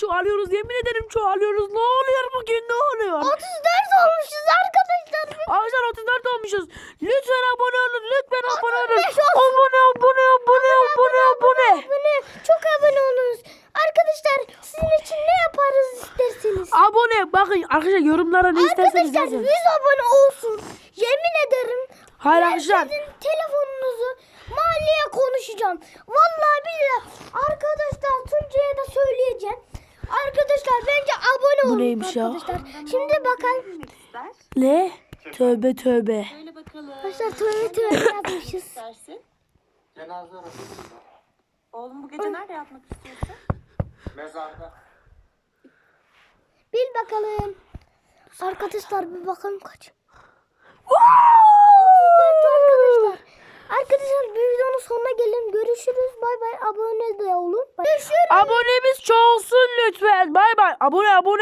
Çoğalıyoruz yemin ederim çoğalıyoruz. Ne oluyor bugün ne oluyor? 34 olmuşuz arkadaşlar. Arkadaşlar 34 olmuşuz. Lütfen abone olun. Lütfen abone olun. 35 olsun. Abone abone abone abone abone. Abone, çok abone olunuz. Arkadaşlar sizin için ne yaparız isterseniz. Abone bakın arkadaşlar yorumlara ne isterseniz Arkadaşlar 100 yazın. abone olsun. Yemin ederim. Hayır arkadaşlar. telefonunuzu mahalleye konuşacağım. Vallahi billahi. Arkadaşlar Tuncay'a da söyleyeceğim. Arkadaşlar bence abone Bu olun neymiş ya? arkadaşlar. Şimdi ister. Ne? Tövbe tövbe. Söyle bakalım. Arkadaşlar tövbe tövbe yapmışız. İstersin. Cenaze arası. Oğlum bu gece nerede yatmak istiyorsun? Mezarda. Bil bakalım. Arkadaşlar bir bakalım kaç. arkadaşlar. Arkadaşlar bir videonun sonuna gelin. Görüşürüz. Bay bay. Abone de olun. Görüşürüz. Abonemiz çoğalsın lütfen. Bay bay. Abone abone.